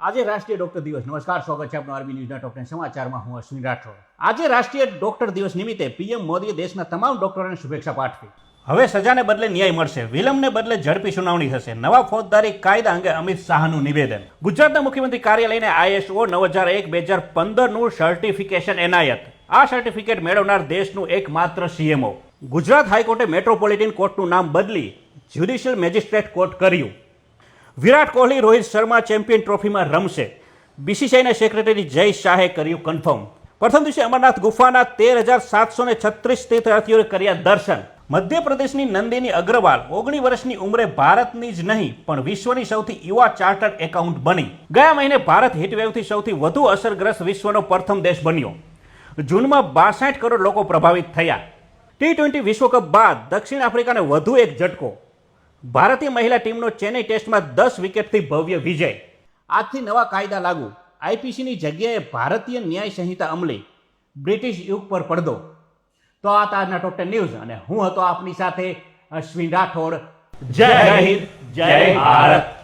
આજે રાષ્ટ્રીય ડોક્ટર દિવસ. નમસ્કાર, સ્વાગત છે આપનું આરબી ન્યૂઝના ટોપ સમાચારમાં. હું અશ્વિન રાઠોડ. આજે રાષ્ટ્રીય ડોક્ટર દિવસ નિમિત્તે પીએમ મોદીએ દેશના તમામ ડોક્ટરોને શુભેચ્છા પાઠવી. હવે સજાને બદલે ન્યાય મળશે, વિલંબને બદલે ઝડપી સુનાવણી થશે. નવા ફોજદારી કાયદા અંગે અમિત શાહનું નિવેદન. ગુજરાતના મુખ્યમંત્રી કાર્યાલયને આઈએસઓ નવ હજાર એક, બે હજાર પંદરનું સર્ટિફિકેશન એનાયત. આ સર્ટિફિકેટ મેળવનાર દેશનું એકમાત્ર સીએમઓ ગુજરાત હાઈકોર્ટે મેટ્રોપોલિટન કોર્ટનું નામ બદલી જ્યુડિશિયલ મેજિસ્ટ્રેટ કોર્ટ કર્યું. વિરાટ કોહલી રોહિત શર્મા ચેમ્પિયન ટ્રોફીમાં રમશે. બીસીસીઆઈના સેક્રેટરી જય શાહે કર્યું કન્ફર્મ પ્રથમ દિવસે અમરનાથ ગુફાના તેર હજાર સાતસો ને છત્રીસ તીર્થયાત્રીઓએ કર્યા દર્શન. મધ્યપ્રદેશની નંદિની અગ્રવાલ ઓગણી વર્ષની ઉંમરે ભારતની જ નહીં, પણ વિશ્વની સૌથી યુવા ચાર્ટર્ડ એકાઉન્ટ બની. ગયા મહિને ભારત હીટવેવથી સૌથી વધુ અસરગ્રસ્ત વિશ્વનો પ્રથમ દેશ બન્યો. જૂનમાં બાસઠ કરોડ લોકો પ્રભાવિત થયા. ટી ટ્વેન્ટી વિશ્વકપ બાદ દક્ષિણ આફ્રિકાને વધુ એક ઝટકો. ભારતીય મહિલા ટીમનો ચેન્નઈ ટેસ્ટમાં દસ વિકેટથી ભવ્ય વિજય. આજથી નવા કાયદા લાગુ. આઈપીસીની જગ્યાએ ભારતીય ન્યાય સંહિતા અમલી. બ્રિટિશ યુગ પર પડદો. તો આ આજના ટોપ ટેન ન્યૂઝ અને હું હતો આપની સાથે અશ્વિન રાઠોડ. જય હિન્દ જય ભારત.